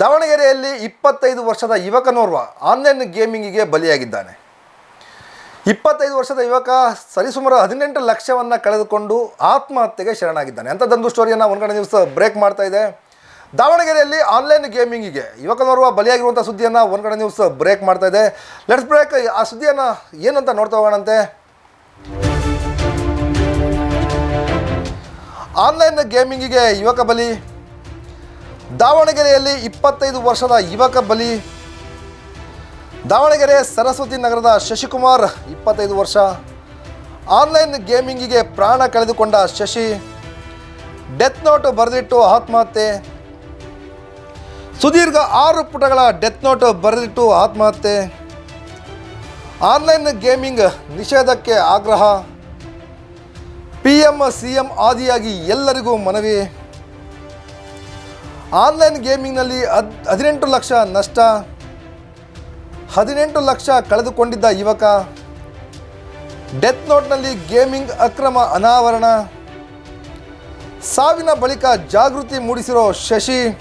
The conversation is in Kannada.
ದಾವಣಗೆರೆಯಲ್ಲಿ ಇಪ್ಪತ್ತೈದು ವರ್ಷದ ಯುವಕನೋರ್ವ ಆನ್ಲೈನ್ ಗೇಮಿಂಗಿಗೆ ಬಲಿಯಾಗಿದ್ದಾನೆ. ಇಪ್ಪತ್ತೈದು ವರ್ಷದ ಯುವಕ ಸರಿಸುಮಾರು ಹದಿನೆಂಟು ಲಕ್ಷವನ್ನು ಕಳೆದುಕೊಂಡು ಆತ್ಮಹತ್ಯೆಗೆ ಶರಣಾಗಿದ್ದಾನೆ. ಅಂಥದ್ದೊಂದು ಸ್ಟೋರಿಯನ್ನು ಒಂದ್ಗಡೆ ದಿವಸ ಬ್ರೇಕ್ ಮಾಡ್ತಾ ಇದೆ. ದಾವಣಗೆರೆಯಲ್ಲಿ ಆನ್ಲೈನ್ ಗೇಮಿಂಗಿಗೆ ಯುವಕನೋರ್ವ ಬಲಿಯಾಗಿರುವಂಥ ಸುದ್ದಿಯನ್ನು ಒಂದ್ಗಡೆ ದಿವಸ ಬ್ರೇಕ್ ಮಾಡ್ತಾ ಇದೆ. ಲೆಟ್ಸ್ ಬ್ರೇಕ್ ಆ ಸುದ್ದಿಯನ್ನು ಏನಂತ ನೋಡ್ತಾ ಹೋಗೋಣಂತೆ. ಆನ್ಲೈನ್ ಗೇಮಿಂಗಿಗೆ ಯುವಕ ಬಲಿ. ದಾವಣಗೆರೆಯಲ್ಲಿ ಇಪ್ಪತ್ತೈದು ವರ್ಷದ ಯುವಕ ಬಲಿ. ದಾವಣಗೆರೆ ಸರಸ್ವತಿ ನಗರದ ಶಶಿಕುಮಾರ್, ಇಪ್ಪತ್ತೈದು ವರ್ಷ. ಆನ್ಲೈನ್ ಗೇಮಿಂಗಿಗೆ ಪ್ರಾಣ ಕಳೆದುಕೊಂಡ ಶಶಿ. ಡೆತ್ ನೋಟ್ ಬರೆದಿಟ್ಟು ಆತ್ಮಹತ್ಯೆ. ಸುದೀರ್ಘ ಆರು ಪುಟಗಳ ಡೆತ್ ನೋಟ್ ಬರೆದಿಟ್ಟು ಆತ್ಮಹತ್ಯೆ. ಆನ್ಲೈನ್ ಗೇಮಿಂಗ್ ನಿಷೇಧಕ್ಕೆ ಆಗ್ರಹ. ಪಿ ಎಂ, ಸಿ ಎಂ ಆದಿಯಾಗಿ ಎಲ್ಲರಿಗೂ ಮನವಿ. ಆನ್ಲೈನ್ ಗೇಮಿಂಗ್ನಲ್ಲಿ ಹದ್, ಹದಿನೆಂಟು ಲಕ್ಷ ನಷ್ಟ. ಹದಿನೆಂಟು ಲಕ್ಷ ಕಳೆದುಕೊಂಡಿದ್ದ ಯುವಕ. ಡೆತ್ ನೋಟ್ನಲ್ಲಿ ಗೇಮಿಂಗ್ ಅಕ್ರಮ ಅನಾವರಣ. ಸಾವಿನ ಬಳಿಕ ಜಾಗೃತಿ ಮೂಡಿಸಿರೋ ಶಶಿ.